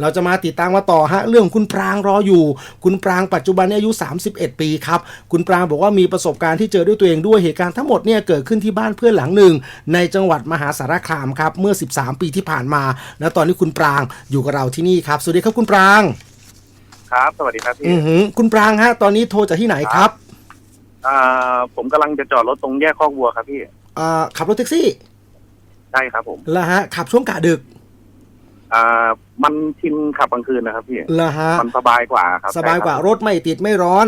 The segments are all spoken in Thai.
เราจะมาติดตามมาต่อฮะเรื่องของคุณปรางรออยู่ คุณปรางปัจจุบันเนี่ยอายุ 31 ปีครับ คุณปรางบอกว่ามีประสบการณ์ที่เจอด้วยตัวเองด้วยเหตุการณ์ทั้งหมดเนี่ยเกิดขึ้นที่บ้านเพื่อนหลังหนึ่ง ในจังหวัดมหาสารคามครับเมื่อ 13 ปีที่ผ่านมา และตอนนี้คุณปรางอยู่กับเราที่นี่ครับ สวัสดีครับคุณปราง ครับ สวัสดีครับพี่อือหือคุณปรางฮะตอนนี้โทรจากที่ไหนครับอ่าผมกำลังจะจอดรถตรงแยกคอกวัวครับพี่อ่าขับรถแท็กซี่ ใช่ครับผมแล้วฮะขับช่วงกะดึก อ่ามันชินขับกลางคืนนะครับพี่แล้วฮะมันสบายกว่าครับสบายกว่าใช่ครถไม่ติดไม่ร้อน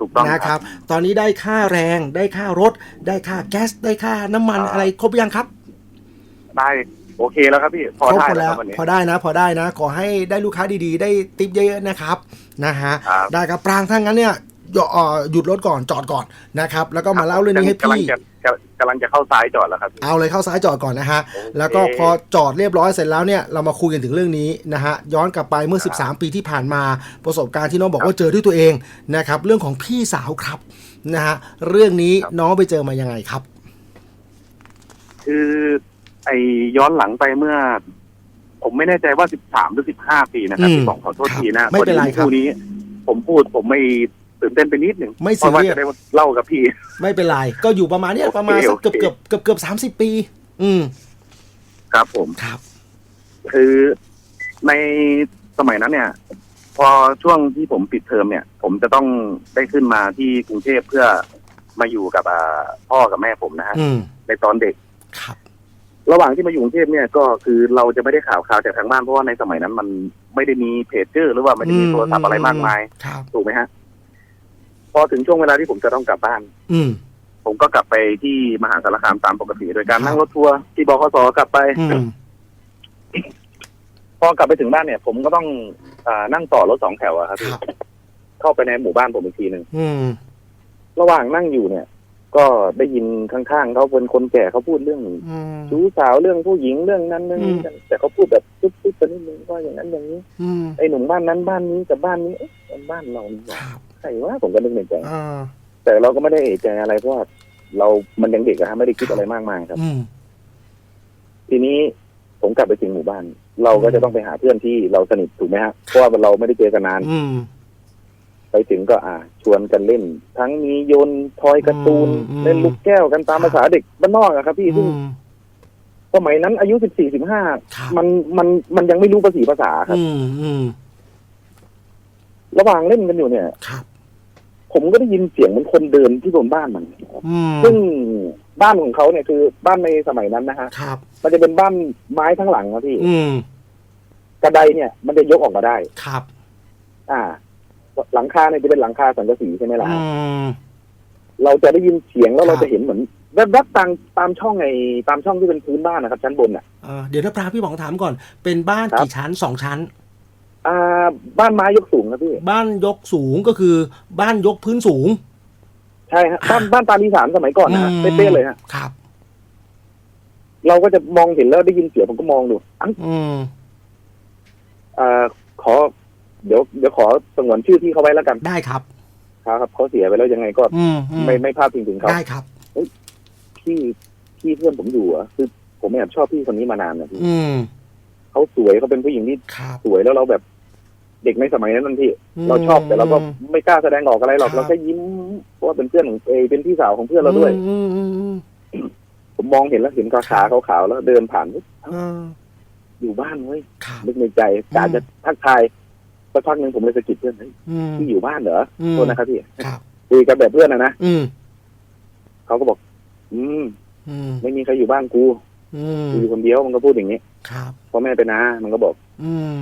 ถูกต้องนะครับ ตอนนี้ได้ค่าแรงได้ค่ารถ ได้ค่าแก๊สได้ค่าน้ำมันอะไรครบยังครับ ได้โอเคแล้วครับพี่พอครบได้หมดแล้แล้ววครับวันนี้พอได้นะ พอได้นะ ขอให้ได้ลูกค้าดีๆ ได้ติปเยอะๆนะครับนะฮะครับได้ครับปรางถ้างั้นเนี่ย หยุดเอ่อหยุดรถก่อนจอดก่อนนะครับ แล้วก็มาเล่าเรื่องนี้ให้กำลังพี่จะจะกำลังจะเข้าซ้ายจอดแล้วครับพี่เอาเลยเข้าซ้ายจอดก่อนนะฮะโอเคแล้วก็พอจอดเรียบร้อยเสร็จแล้วเนี่ยเรามาคุยกันถึงเรื่องนี้นะฮะย้อนกลับไปเมื่อ 13 ปีที่ผ่านมาประสบการณ์ที่น้องบอกว่าเจอด้วยตัวเองนะครับ เรื่องของพี่สาวครับนะฮะเรื่องนี้น้องไปเจอมายังไงครับ คือไอย้อนหลังไปเมื่อ ผมไม่แน่ใจว่าสิบสามหรือสิบห้าปีนะครับอืมพี่บอกขอโทษทีนะไม่เป็นไรครับพอดีนี้ผมพูดผมไม่ ตื่นเต้นไปนิดหนึ่งไม่เพราะว่าซีเรียสจะได้เล่ากับพี่ ไม่เป็นไร ก็อยู่ประมาณเนี้ยโอเคประมาณสักโอเกือบเคเกือบเกือบเกือบสามสิบปี อืม ครับผมครับ คือในสมัยนั้นเนี่ย พอช่วงที่ผมปิดเทอมเนี่ย ผมจะต้องได้ขึ้นมาที่กรุงเทพเพื่อมาอยู่กับอ่าพ่อกับแม่ผมนะฮะอืมในตอนเด็กครับ ระหว่างที่มาอยู่กรุงเทพเนี่ยก็คือเราจะไม่ได้ข่าวข่าวจากทางบ้านเพราะว่าในสมัยนั้นมันไม่ได้มีเพจเจอร์ หรือว่าไม่ได้มีโทรศัพท์อะไรมากมายครับถูกไหมฮะ พอถึงช่วงเวลาที่ผมจะต้องกลับบ้าน อืม ผมก็กลับไปที่มหาสารคามตามปกติ โดยการครับนั่งรถทัวร์ที่บขสกลับไป อืม พอกลับไปถึงบ้านเนี่ย ผมก็ต้องอานั่งต่อรถสองแถวอะครับคพี่รับ เข้าไปในหมู่บ้านผมอีกทีหนึ่งอืม ระหว่างนั่งอยู่เนี่ย ก็ได้ยินข้างๆเขาเป็นคนแก่เขาพูดเรื่องอืมชู้สาวเรื่องผู้หญิงเรื่องนั้นเรื่องนี้อืมกันแต่เขาพูดแบบตุ๊บๆไปนิดนึงว่าอย่างนั้นอย่างนี้อืมไอ้หนุ่มบ้านนั้นบ้านนี้กับบ้านนี้เอ๊ะมันบ้านเรานี่หคว่ารับใครว่าผมก็นึกในใจอ่าแต่เราก็ไม่ได้เอะใจอะไรเพราะว่าเรามันยังเด็กอะฮะไม่ได้คิดอะไรมากมายครับอืมทีนี้ผมกลับไปถึงหมู่บ้าน เราก็จะต้องไปหาเพื่อนที่เราสนิทถูกไหมฮะเพราะว่าเราไม่ได้เจอกันนานอืม ไปถึงก็อ่า ชวนกันเล่น ทั้งมีโยนทอยการ์ตูนอืม เล่นลูกแก้วกันตามภาษาเด็กบ้านนอกอะครับพี่อืซึ่งมสมัยนั้นอายุสิบสี่สิบห้าครับ มันมันมันยังไม่รู้ภาษีภาษาครับ อืมอืมระหว่างเล่นกันอยู่เนี่ย ครับผมก็ได้ยินเสียงเหมือนคนเดินที่บนบ้านมัน อืมซึ่งบ้านของเขาเนี่ยคือบ้านในสมัยนั้นนะฮะ ครับ มันจะเป็นบ้านไม้ทั้งหลังนะพี่ อืมกระไดเนี่ย มันจะยกออกมาได้ ครับ อ่า หลังคาเนี่ยจะเป็นหลังคาสังกะสีใช่ไหมล่ะ อืฮะมเราจะได้ยินเสียงแล้วครับเราจะเห็นเหมือนแวบๆตามตามช่องไอ้ตามช่องที่เป็นพื้นบ้านนะครับ ชั้นบนอะ เอ่อเดี๋ยวถ้าปรางพี่บอกถามก่อน เป็นบ้านครับ กี่ชั้นสองชั้น อ่า บ้านไม้ยกสูงนะพี่บ้านยกสูงก็คือบ้านยกพื้นสูง ใช่ฮะบ้านบ้านตามอีสานสมัยก่อนนะฮะอืมเป๊ะๆเลยฮะครับ เราก็จะมองเห็นแล้วได้ยินเสียงผมก็มองดูอัง อืมอ่าขอ เดี๋ยวเดี๋ยวขอสงวนชื่อที่เขาไว้แล้วกันได้ครับครับเขาเสียไปแล้วยังไงก็อืมอืมไม่ไม่พลาดพิงถึงเขาได้ครับ พี่พี่เพื่อนผมอยู่อะคือผมแอบชอบพี่คนนี้มานานนะพี่อืมเขาสวยเขาเป็นผู้หญิงที่ครับ สวยแล้วเราแบบ เด็กในสมัยนั้นนั่นพี่ เราชอบแต่เราก็ไม่กล้าแสดงออกอะไรหรอกครับ เราแค่ยิ้มเพราะว่าเป็นเพื่อนของเอยเป็นพี่สาวของเพื่อนเราด้วย อืมอืมอืม ผมมองเห็นแล้วเห็นขาขาขาวๆแล้วเดินผ่านเฮ้ยอืมอยู่บ้านเว้ยครับ นึกในใจกาอืมจะทักทาย สักพักหนึ่งผมเลยสะกิดเพื่อนเฮ้ยอืมพี่อยู่บ้านเหรออืมโทษนะครับพี่ครับคุยกันแบบเพื่อนนะนะอืมเขาก็บอกอืมอืมไม่มีใครอยู่บ้านกูอืมกูอยู่คนเดียวมันก็พูดอย่างนี้ครับพ่อแม่ไปนะมันก็บอก อืม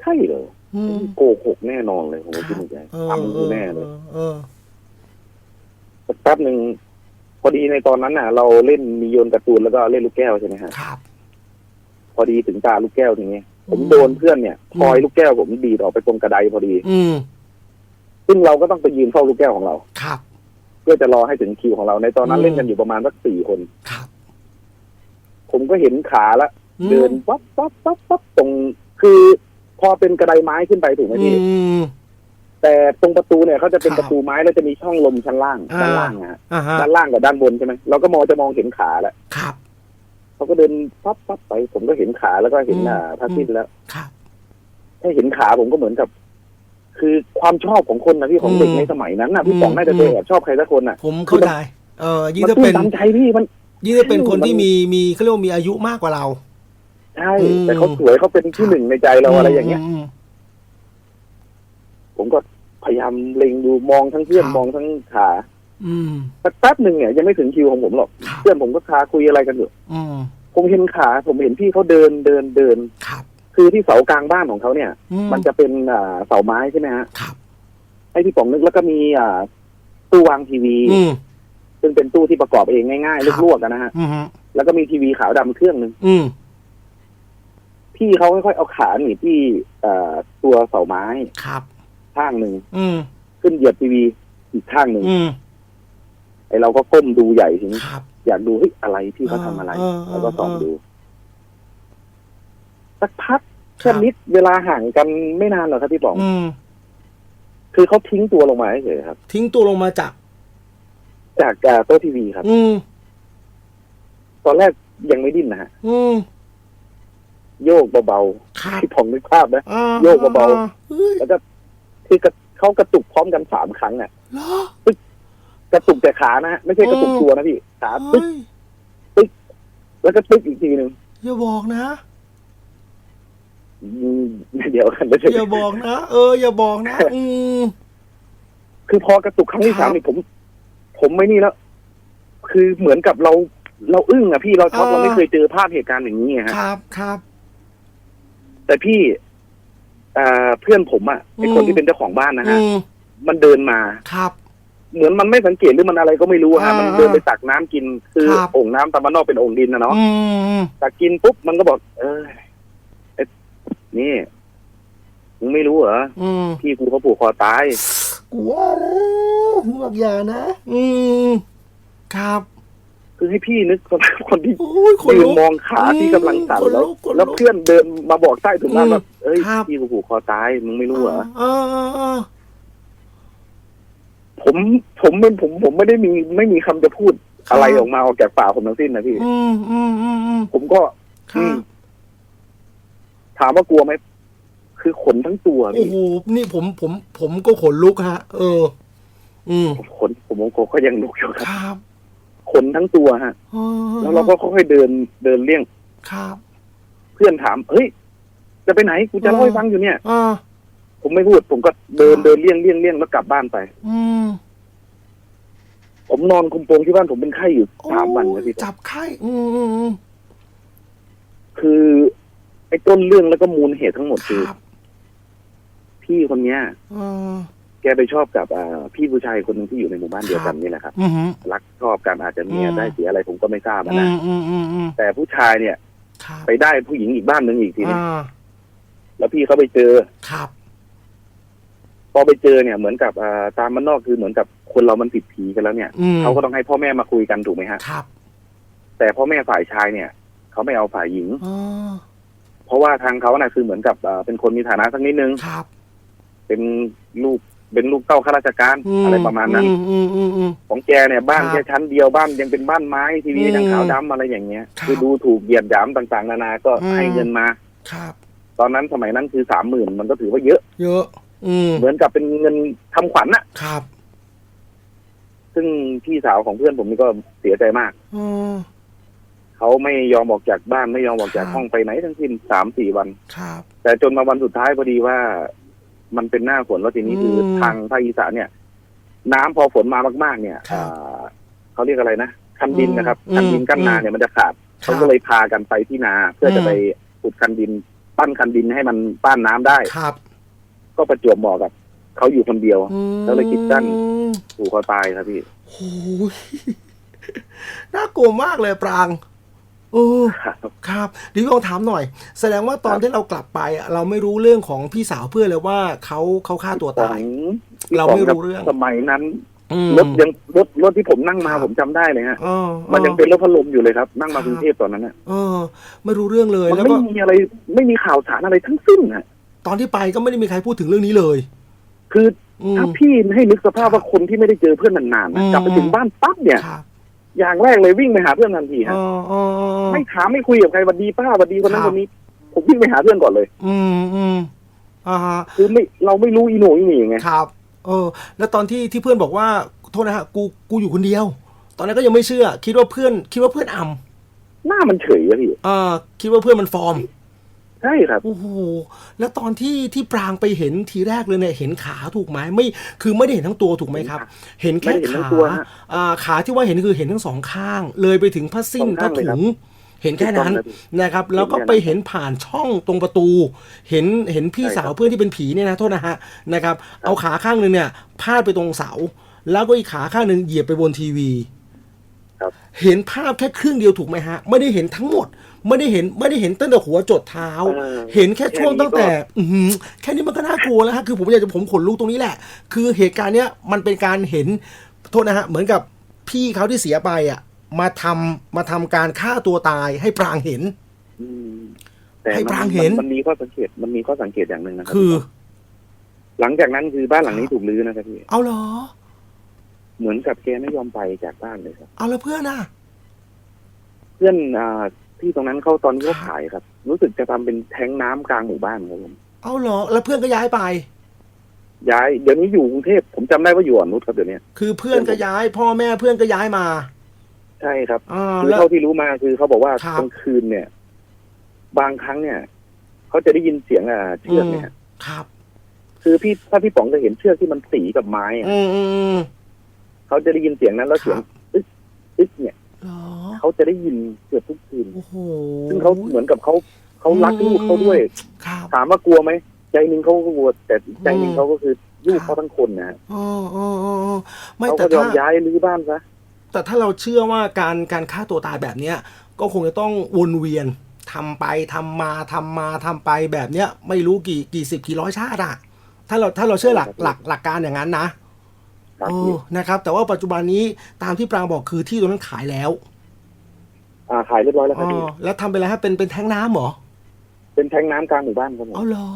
ใช่เหรออืมโกหกแน่นอนเลยผมก็คิดในใจเออทำกูแน่เลยเออสักแป๊บหนึ่งพอดีในตอนนั้นน่ะ เราเล่นมีโยนการ์ตูนแล้วก็เล่นลูกแก้วใช่ไหมฮะครับ พอดีถึงตาลูกแก้วทีนี้ ผมโดนเพื่อนเนี่ยพลอยลูกแก้วผมดีดออกไปตรงกระไดพอดี อืมซึ่งเราก็ต้องไปยืนเฝ้าลูกแก้วของเรา ครับ เพื่อจะรอให้ถึงคิวของเราในตอนนั้นอืมเล่นกันอยู่ประมาณสักสี่คน ครับ ผมก็เห็นขาละอืมเดินปั๊บปั๊บปั๊บปั๊บตรง คือ พอเป็นกระไดไม้ขึ้นไปถูกไหมอืพี่มแต่ตรงประตูเนี่ยเขาจะเป็นครับประตูไม้แล้วจะมีช่องลมชั้นล่างอ่าด้านล่างนะฮะอ่าฮะด้านล่างกับด้านบนใช่ไหมเราก็มองจะมองเห็นขาแล้วครับพอ เขาก็เดินปั๊บปั๊บไป ผมก็เห็นขาแล้วก็เห็นอืมอ่าผ้าสิ้นแล้วครับถ้าเห็นขาผมก็เหมือนกับ คือความชอบของคนนะพี่ของเด็กอืมในสมัยนั้นนะพี่อืมป๋องน่าจะเคยแอบชอบใครสักคนน่ะ ผมเข้าใจเออยิ่งมันถ้าตื้เป็นนตันใจพี่มัน ยิ่งถ้าเป็นคนที่มันมีมีเขาเรียกว่ามีอายุมากกว่าเราใช่อืมแต่เขาสวยเขาเป็นที่หนึ่งในใจเราอะไรอย่างเงี้ยมผมก็พยายามเล็งดูมองทั้งเพื่อนครับมองทั้งขาอืมสัก แป๊บหนึ่งเนี่ยยังไม่ถึงคิวของผมหรอกครับเพื่อนผมก็คาคุยอะไรกันอยู่อืมผมเห็นขา ผมเห็นพี่เขาเดินเดินเดินครับคือที่เสากลางบ้านของเขาเนี่ยอืมันจะเป็นอ่าเสาไม้ใช่ไหมฮะครับให้พี่ป๋องนึกแล้วก็มีอ่าตู้วางทีวีอืมซึ่งเป็นตู้ที่ประกอบเองง่ายครับๆลวกๆกันนะฮะอืมแล้วก็มีทีวีขาวดำเครื่องหนึ่งอืมพี่เขาค่อยๆเอาขาหนีบที่เอ่อตัวเสาไม้ครับข้างหนึ่งอืมขึ้นเหยียบทีวีอีกข้างหนึ่งอืม ไอเราก็ก้มดูใหญ่ถึงครับ อยากดูเฮ้ยอะไรพี่เขาทำอะไรเออเออแล้วก็ส่องเออดู สักพักคแค่รับนิดเวลาห่างกันไม่นานหรอกครับพี่ป๋อง อืม คือเขาทิ้งตัวลงมาเฉยๆครับ ทิ้งตัวลงมาจาก จากอ่าโต๊ะทีวีครับ อืม ตอนแรกยังไม่ดิ้นนะฮะอืมโยกเบาครับๆพี่ป๋องนึกภาพนะ อ่าโยกเบาๆอ่เฮ้ยแล้วก็คือกระเขากระตุกพร้อมกันสามครั้งอะ เหรอก ระตุกแต่ขานะฮะไม่ใช่กระตุกตัวนะพี่ขาเฮ้ปึ๊กยแล้วก็ปึ๊กอีกทีหนึ่งอย่าบอกนะอืมเดี๋ยวกันไม่ใช่อย่าบอกนะเอออย่าบอกนะ อืมคือพอกระตุกครั้งที่ครัสามบนี่ผม ผมไม่นี่แล้ว คือเหมือนกับเรา เราอึ้งอะพี่เราช็อกเออเราไม่เคยเจอภาพเหตุการณ์อย่างนี้ไงคฮะรับครับแต่พี่อ่าเพื่อนผมอะไอคนอืมที่เป็นเจ้าของบ้านนะอืฮะมมันเดินมาครับ เหมือนมันไม่สังเกตหรือมันอะไรก็ไม่รู้อะฮะอ่ามัมันเดินไปตักน้ำกินคือครับโอ่งน้ำตามบ้านนอกเป็นโอ่งดินนะเนาะอืมตักกินปุ๊บมันก็บอก เออไอ้นี่มึงไม่รู้เหรออืมพี่กูเขาผูกคอตายกูว่าแล้วมึงบอกอย่านะอืมครับ คือให้พี่นึกสภาพคนที่โอ้ยคนยืนลุกมองขาที่กำลังสั่นคนแล้วลุกคนลุกแล้วเพื่อนเดินมาบอกใต้ถุนบ้านอืมแบบเอ้ยครับพี่กูผูกคอตายมึงไม่รู้เหรอ เออเออเออ ผมผมเป็นผมผมไม่ได้มีไม่มีคำจะพูดครับอะไรออกมาออกจากปากผมทั้งสิ้นนะพี่ อืมอืมอืมอืมผมก็ครัอืบมถามว่ากลัวไหมคือขนทั้งตัวโอ้พี่โหนี่ผมผม ผมก็ขนลุกฮะ เออ อืมขนผมผมก็ยังลุกอยู่คครับรับขนทั้งตัวฮะเออแล้วเราก็ค่อยๆเดินเดินเลี่ยง ครับ เพื่อนถาม เฮ้ย จะไปไหน กูจะเล่าให้ฟังอยู่เนี่ย อ่า ผมไม่พูด ผมก็เดินเดินเลี่ยงเลี่ยงเลี่ยงแล้วกลับบ้านไป อืมผมนอนคุมโปงที่บ้านผมเป็นไข้อยู่สามวันนะพี่โอ้ยจับไข้อืมอืมอืมคือไอ้ต้นเรื่องแล้วก็มูลเหตุทั้งหมดคคือรับพี่คนเนี้ย เออแกไปชอบกับอ่าพี่ผู้ชายคนหนึ่งที่อยู่ในหมู่บ้านเดียวกันนี่แหละครับ อืมอืมรักชอบกันอาจจะมีอืม ได้เสียอะไรผมก็ไม่ทราบอะอืนะมอืมอืมอืมแต่ผู้ชายเนี่ย ครับไปได้ผู้หญิงอีกบ้านหนึ่งอีกทีนึงอ่าแล้วพี่เขาไปเจอ ครับ พอไปเจอเนี่ยเหมือนกับอ่าตามมันนอกคือเหมือนกับคนเรามันติดผีกันแล้วเนี่ยอืมเขาก็ต้องให้พ่อแม่มาคุยกันถูกไหมฮะครับ แต่พ่อแม่ฝ่ายชายเนี่ยเขาไม่เอาฝ่ายหญิงอ๋อเพราะว่าทางเขาน่ะคือเหมือนกับอ่าเป็นคนมีฐานะสักนิดนึงครับ เป็นลูกเป็นลูกเต้าข้าราชการอือะไรประมาณนั้นอืมอืมอืมอืมของแกเนี่ยบ้านครับแค่ชั้นเดียวบ้านยังเป็นบ้านไม้ทีวีอืมยังขาวดำอะไรอย่างเงี้ยครับคือดูถูกเหยียดหยามต่าง ๆ นานาก็อืมให้เงินมาครับ ตอนนั้นสมัยนั้นคือสามหมื่นมันก็ถือว่าเยอะ เยอะอืม เหมือนกับเป็นเงินทำขวัญน่ะ ครับ ซึ่งพี่สาวของเพื่อนผมนี่ก็เสียใจมากอืมเขาไม่ยอมออกจากบ้านไม่ยอมออกจากครับห้องไปไหนทั้งสิ้นสามสี่วันครับ แต่จนมาวันสุดท้ายพอดีว่า มันเป็นหน้าฝนแล้วทีนี้คืออมทางภาคอีสานเนี่ย น้ำพอฝนมามากๆ เนี่ยครับอ่าเขาเรียกอะไรนะคันดินนะครับอืมคันดินกั้นนาอืมเนี่ยมันจะขาดครัเขาบก็เลยพากันไปที่นา เพื่ออมจะไปขุดคันดิน ปั้นคันดินให้มันป้านน้ำได้ครับ ก็ประจวบเหมาะกับเขาอยู่คนเดียวอืมแล้วเลยคิดสั้นถูกเขาตายครับพี่โอ้ยน่ากลัวมากเลยปรางโอ้ครับเดี๋ยวลองถามหน่อย แสดงว่าตอนครับที่เรากลับไปอะเราไม่รู้เรื่องของพี่สาวเพื่อนเลยว่าเขาเขาฆ่าตัวขอตายงเราไม่รู้เรื่องสมัยนั้นอืมรถยังรถรถที่ผมนั่งมาครับผมจำได้เลยฮะเออมันยังเป็นรถพัดลมอยู่เลยครับ นั่งมาครับกรุงเทพตอนนั้นน่ะเออไม่รู้เรื่องเลยมันแล้วไม่ก็มีอะไรไม่มีข่าวสารอะไรทั้งสิ้นฮะ ตอนที่ไปก็ไม่ได้มีใครพูดถึงเรื่องนี้เลย คืออืมถ้าพี่ให้นึกสภาพครับว่าคนที่ไม่ได้เจอเพื่อนนานๆอืนะมกลับไปถึงบ้านปั๊บเนี่ยครับอย่างแรกเลยวิ่งไปหาเพื่อนทันทีฮะอ๋ออ๋ออ๋อไม่ถามไม่คุยกับใครหวันดีป้าหวันดีคนนั้นครัคบนนี้ ผมวิ่งไปหาเพื่อนก่อนเลย อืมอืมอ่าฮะคือไม่เราไม่รู้อีโหนอีเหน่ไงครับ เออ แล้วตอนที่ที่เพื่อนบอกว่าโทษนะฮะกูกูอยู่คนเดียว ตอนนั้นก็ยังไม่เชื่อ คิดว่าเพื่อน คิดว่าเพื่อนอำหน้ามันเฉยอะพี่เออคิดว่าเพื่อนมันฟอร์ม ใช่ครับโอ้โหแล้วตอนที่ที่ปรางไปเห็นทีแรกเลยเนี่ยเห็นขาถูกไหมไม่คือไม่ได้เห็นทั้งตัวถูกไหมครับ เห็นแค่ไม่ได้เห็นทั้ขางตัวฮะอ่าขาที่ว่าเห็นคือเห็นทั้งสองข้าง เลยไปถึงผ้าสิ้นสองผ้าข้างเลยครัถุบงเห็นแค่นั้นถูกต้องครับนะครับ แล้วก็เห็นแค่นั้นไปเห็นผ่านช่องตรงประตู เห็นเห็นพี่ใช่ครับสาวเพื่อนที่เป็นผีเนี่ยนะโทษนะฮะนะครับ เอาขาข้างหนึ่งเนี่ยพาดไปตรงเสา แล้วก็อีกขาข้างหนึ่งเหยียบไปบนทีวีครับ เห็นภาพแค่ครึ่งเดียวถูกไหมฮะ ไม่ได้เห็นทั้งหมด ไม่ได้เห็นไม่ได้เห็นตั้งแต่หัวจดเท้าเออเห็นแค่ช่วงตั้งแต่แค่นี้ก็อื้อหือแค่นี้มันก็น่ากลัวแล้วฮะคือผมอยากจะผมขนลุกตรงนี้แหละ คือเหตุการณ์เนี้ยมันเป็นการเห็นโทษนะฮะเหมือนกับพี่เขาที่เสียไปอะ มาทำมาทำการฆ่าตัวตายให้ปรางเห็นอืมแต่ให้มันปรางเห็นมันมันมีข้อสังเกตมันมีข้อสังเกตอย่างหนึ่งนะครัคือ หลังจากนั้นคือบ้านหลังนี้ถูกรื้อนะครับพี่เอาเหรอ เหมือนกับแกไม่ยอมไปจากบ้านเลยครับ เอาแล้วเพื่อนอะ เพื่อนอ่าที่ตรงนั้นเขาตอนนี้เขาครับขายครับ รู้สึกจะทำเป็นแท้งน้ำกลางหมู่บ้านครับผมเอาเหรอ แล้วเพื่อนก็ย้ายไป ย้ายเดี๋ยวนี้อยู่กรุงเทพผมจำได้ว่าอยู่อ่อนนุชครับเดี๋ยวนี้คือเพื่อนก็ย้าย พ่อแม่เพื่อนก็ย้ายมาใช่ครับ อ่าคือแล้ว เท่าที่รู้มาคือเขาบอกว่าครับ กลางคืนเนี่ย บางครั้งเนี่ยเขาจะได้ยินเสียงอ่าเชือกเนี่ย ครับ คือพี่ถ้าพี่ป๋องจะเห็นเชือกที่มันสีกับไม้อะอืมอืมอืม เขาจะได้ยินเสียงนั้นแล้วเสียงครับอึ๊กอึ๊กเนี่ยเหรอเขาจะได้ยินเกือบทุกคืนโอ้โหซึ่งเขาเหมือนกับเขาเขารักลูกเขาด้วย ครับถามว่ากลัวไหมใจหนึ่งเขาก็กลัวแต่อีกใจหนึ่งอืมเขาก็คือลูกครับเขาทั้งคนนะฮะอ๋ออ๋ออ๋ออ๋อไม่เขาแต่ก็ยอถ้า มย้ายรื้อบ้านซะ แต่ถ้าเราเชื่อว่าการการฆ่าตัวตายแบบเนี้ยก็คงจะต้องวนเวียนทำไปทำมาทำมาทำไปแบบเนี้ยไม่รู้กี่กี่สิบกี่ร้อยชาติอะถ้าเราถ้าเราเชื่อหลักหลักหลักการอย่างนั้นนะ ครับโอ้พี่นะครับ แต่ว่าปัจจุบันนี้ตามที่ปรางบอกคือที่ตรงนั้นขายแล้วอ่าขายเรียบร้อยแล้วคอ๋รับอพี่แล้วทำไปแล้วฮะเป็นเป็นแท้งน้ำเหรอเป็นแทงน้ำกลางหมู่บ้านครับผมเอาเหรอ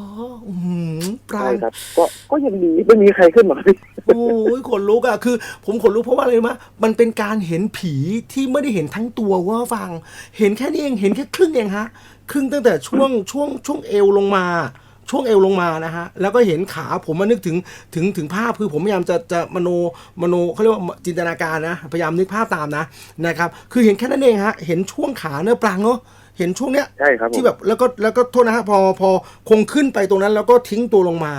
อืมปราใช่ง ครับ ก็ก็ยังดีไม่มีใครขึ้นมาพี่ โอ้ยขนลุกอะคือ ผมขนลุกเพราะว่าอะไรรู้ไหมมันเป็นการเห็นผีที่ไม่ได้เห็นทั้งตัวว่าฟัง เห็นแค่นี้เองเห็นแค่ครึ่งเองฮะ ครึ่งตั้งแต่ช่วงช่วงช่วงเอวลงมา ช่วงเอวลงมานะฮะแล้วก็เห็นขาผมมานึกถึงถึงถึงภาพคือผมพยายามจะจะมโนมโนเขาเรียกว่าจินตนาการนะพยายามนึกภาพตามนะนะครับคือเห็นแค่นั้นเองฮะเห็นช่วงขาเนื้อปรางเนาะเห็นช่วงเนี้ยใช่ครับผมที่แบบแล้วก็แล้วก็โทษนะฮะพอพอคงขึ้นไปตรงนั้น แล้วก็ทิ้งตัวลงมา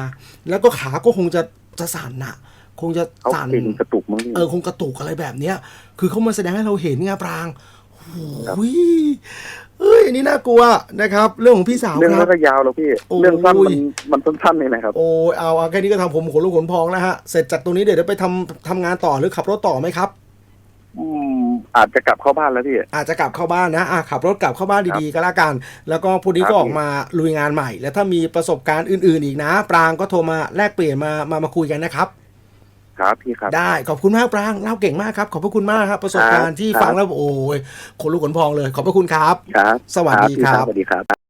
แล้วก็ขาก็คงจะจะสั่นน่ะคงจะเขาสั่นเป็นกระตุกมั้งพี่เออคงกระตุกอะไรแบบเนี้ย คือเขามาแสดงให้เราเห็นไงปรางโอ้ย เอ้ยอันนี้น่ากลัวนะครับ เรื่องของพี่สาวเรื่องคไม่รับก็ยาวแล้วพี่ โอ้ย เรื่องสั้นมันมันสั้นๆนี่นะครับ โอ้ยเอาเอาแค่นี้ก็ทำผมขนลุกขนพองแล้วฮะเสร็จจากตรงนี้เดี๋ยวเดี๋ยวไปทำทำงานต่อหรือขับรถต่อไหมครับ อืมอาจจะกลับเข้าบ้านแล้วพี่ อาจจะกลับเข้าบ้านนะอะขับรถกลับเข้าบ้านดีๆก็แล้วกัน แล้วก็พรุ่งนี้ก็ครับ ออกมาลุยงานใหม่ แล้วถ้ามีประสบการณ์อื่นๆอีกนะ ปรางก็โทรมาแลกเปลี่ยนมามามาคุยกันนะครับ ครับพี่ครับ ได้ขอบคุณมากปรางเล่าเก่งมากครับ ขอบพระคุณมากครับ ประสบการณ์ที่ครับฟังแล้วโอ้ยขนลุกขนพองเลย ขอบพระคุณครับ ครับ สวัสดีพี่ครับสวัสดีครับ